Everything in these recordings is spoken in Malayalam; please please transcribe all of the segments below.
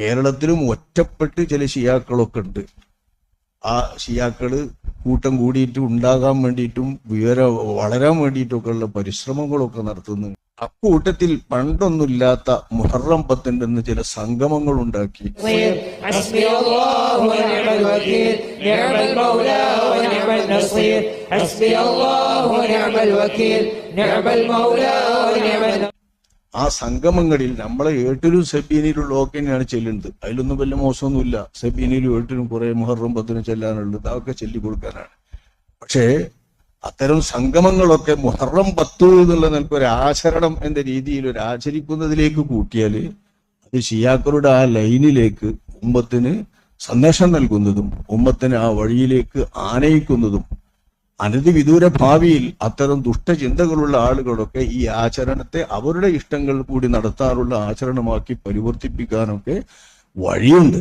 കേരളത്തിലും ഒറ്റപ്പെട്ട് ചില ഷിയാക്കളൊക്കെ ഉണ്ട്. ആ ഷിയാക്കൾ കൂട്ടം കൂടിയിട്ട് ഉണ്ടാകാൻ വേണ്ടിയിട്ടും വിവര വളരാൻ വേണ്ടിയിട്ടൊക്കെ ഉള്ള പരിശ്രമങ്ങളൊക്കെ നടത്തുന്നു. അക്കൂട്ടത്തിൽ പണ്ടൊന്നുമില്ലാത്ത മുഹറം പത്തുണ്ടെന്ന് ചില സംഗമങ്ങൾ ഉണ്ടാക്കി ആ സംഗമങ്ങളിൽ നമ്മളെ ഏട്ടിലും സെബീനിലും ഒക്കെ ചെല്ലുന്നത്. അതിലൊന്നും വലിയ മോശമൊന്നുമില്ല. സെബീനിലും ഏട്ടിലും കുറെ മുഹറും പത്തിനും ചെല്ലാനുള്ളത് അതൊക്കെ ചെല്ലി കൊടുക്കാനാണ് പക്ഷേ അത്തരം സംഗമങ്ങളൊക്കെ മുഹറം പത്തു എന്നുള്ള നിലയ്ക്ക് ഒരു ആചരണം എന്ന രീതിയിൽ ഒരു ആചരിക്കുന്നതിലേക്ക് കൂട്ടിയാൽ അത് ഷിയാക്കളുടെ ആ ലൈനിലേക്ക് ഉമ്മത്തിന് സന്ദേശം നൽകുന്നതും ഉമ്മത്തിന് ആ വഴിയിലേക്ക് ആനയിക്കുന്നതും അനധി വിദൂര ഭാവിയിൽ അത്തരം ദുഷ്ടചിന്തകളുള്ള ആളുകളൊക്കെ ഈ ആചരണത്തെ അവരുടെ ഇഷ്ടങ്ങൾ കൂടി നടത്താറുള്ള ആചരണമാക്കി പരിവർത്തിപ്പിക്കാനൊക്കെ വഴിയുണ്ട്.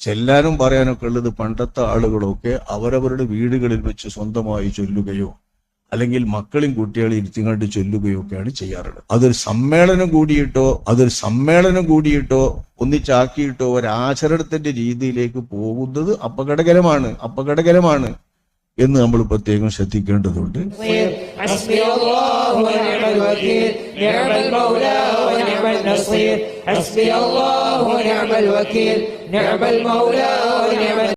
ചെല്ലാനും പറയാനൊക്കെ ഉള്ളത് പണ്ടത്തെ ആളുകളൊക്കെ അവരവരുടെ വീടുകളിൽ വെച്ച് സ്വന്തമായി ചൊല്ലുകയോ അല്ലെങ്കിൽ മക്കളും കുട്ടികളെ ഇരുത്തിങ്ങാണ്ട് ചൊല്ലുകയോ ഒക്കെയാണ് ചെയ്യാറുള്ളത്. അതൊരു സമ്മേളനം കൂടിയിട്ടോ അതൊരു സമ്മേളനം കൂടിയിട്ടോ ഒന്നിച്ചാക്കിയിട്ടോ ഒരാചരണത്തിന്റെ രീതിയിലേക്ക് പോകുന്നത് അപകടകരമാണ് അപകടകരമാണ്. എന്ന് നമ്മൾ പ്രത്യേകം ശ്രദ്ധിക്കേണ്ടതുണ്ട്. അസ്മി അല്ലാഹു നിഅമൽ വകീൽ നിഅമൽ മൗലാ നിഅമൽ